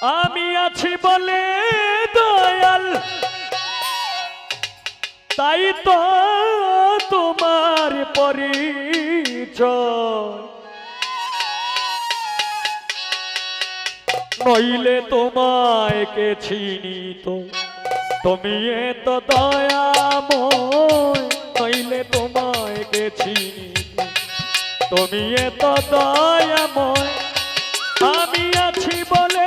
আমি আছি বলে দয়াল। তাই তো তোমার পরিচয়। নইলে তোমায় কে চিনি তো? তুমি এত দয়াময় তোমায় কে তো? তুমি এত দয়াময়, আমি আছি বলে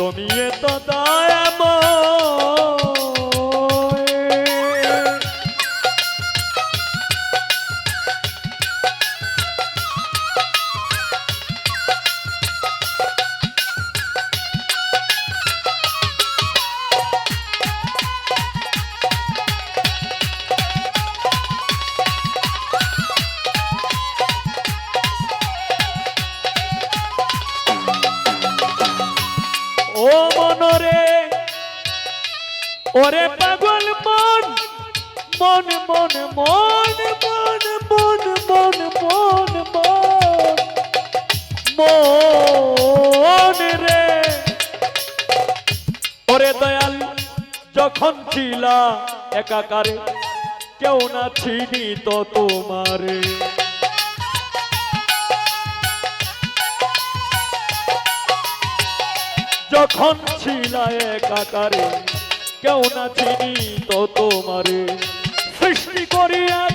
তুমি এত দয়াময়। ও মনরে। ওরে পাগল মন মন মন মন মন মন মন মন মন। মন রে ওরে দয়াল, যখন ছিলা একাকারে, কেউ না চিনি তো তোমারে। যখন ছিলা একাকারে কেউ না চিনি তো তোমারে। সৃষ্টি করিয়াছ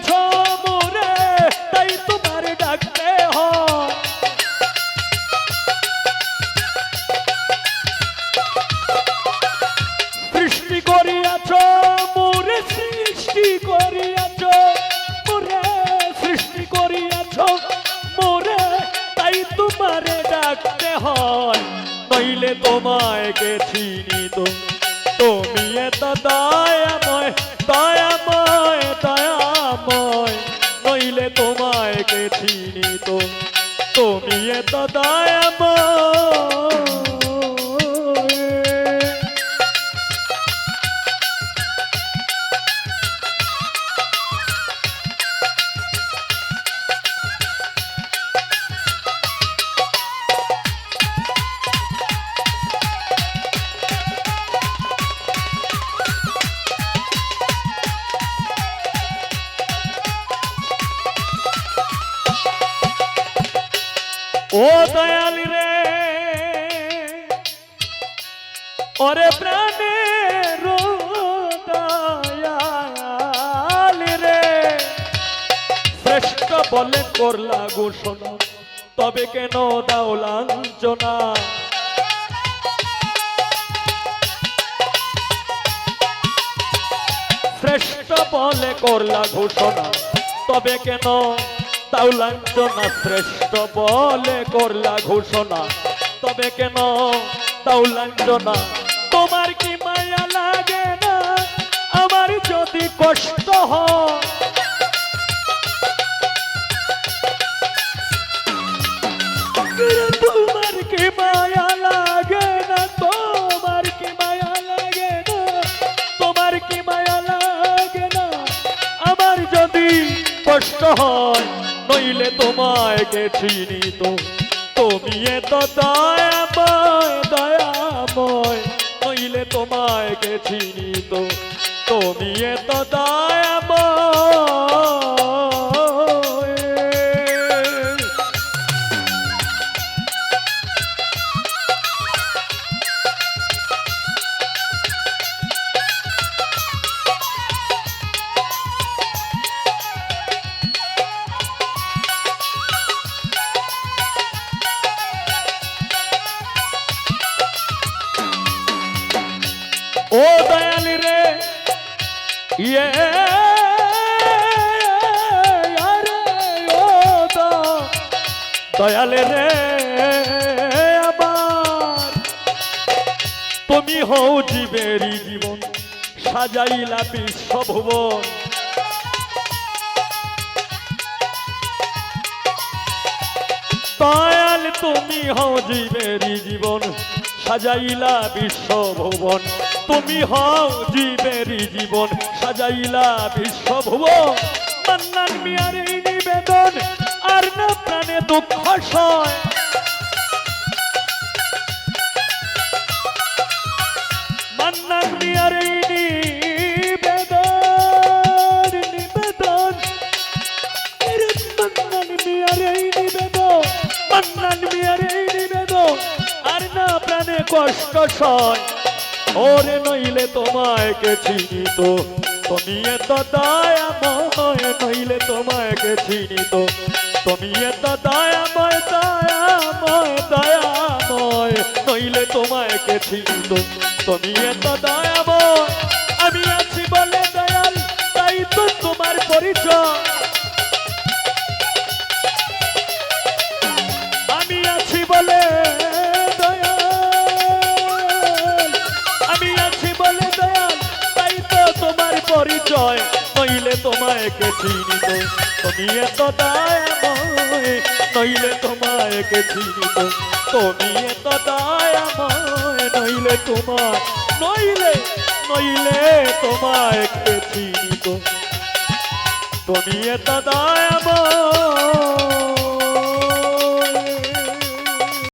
নইলে তোমায় কে তো? তুমি এত দয়াময় দয়াময় দয়াময়, নইলে তোমায় কে তো? তুমি এত দয়াময় ও দয়াল রে। ওরে প্রাণে দয়াল রে। শ্রেষ্ঠ বলে করলা ঘোষণা তবে কেন দাও লাঞ্ছনা? শ্রেষ্ঠ বলে করলা ঘোষণা, তবে কেন তাও লাঞ্ছনা শ্রেষ্ঠ বলে করলা ঘোষণা। তবে কেন তাও লাঞ্ছনা তোমার যাকে তো। তুমি তো দয়াময় দয়াময় নইলে তোমায় কে তো। তুমি তো দয়া ইয়ে আরে, ও দ- দয়াল রে, আবার। তুমি হও জীবেরই জীবন, সাজাইলা বিশ্বভুবন দয়াল, তুমি হও জীবেরই জীবন, সাজাইলা বিশ্বভুবন তুমি হও জীবেরই জীবন, সাজাইলা বিশ্বভুবন। মান্নান মিয়ার এই নিবেদন, আর না প্রাণে দুঃখ সয়। মান্নান মিয়ার এই নিবেদন নিবেদন। মান্নান মিয়ার এই নিবেদন, মান্নান মিয়ার এই নিবেদন, আর না প্রাণে কষ্ট সয়। ওরে নইলে তোমায় কে চিনিত? তুমি এত দয়াময়, নইলে তোমায় কে চিনিত? তুমি এত দয়াময় দয়াময় দয়াময়, নইলে তোমায় কে চিনিত? তুমি এত দয়াময়, আমি আছি বলে দয়াল, তাই তো তোমার পরিচয়। পরিচয় নইলে তোমায় কে চিনিত। তুমি এত দয়াময় নইলে তোমায় কে চিনিত। তুমি এত দয়াময় নইলে তোমায়, নইলে নইলে তোমায় কে চিনিত। তুমি এত দয়াময়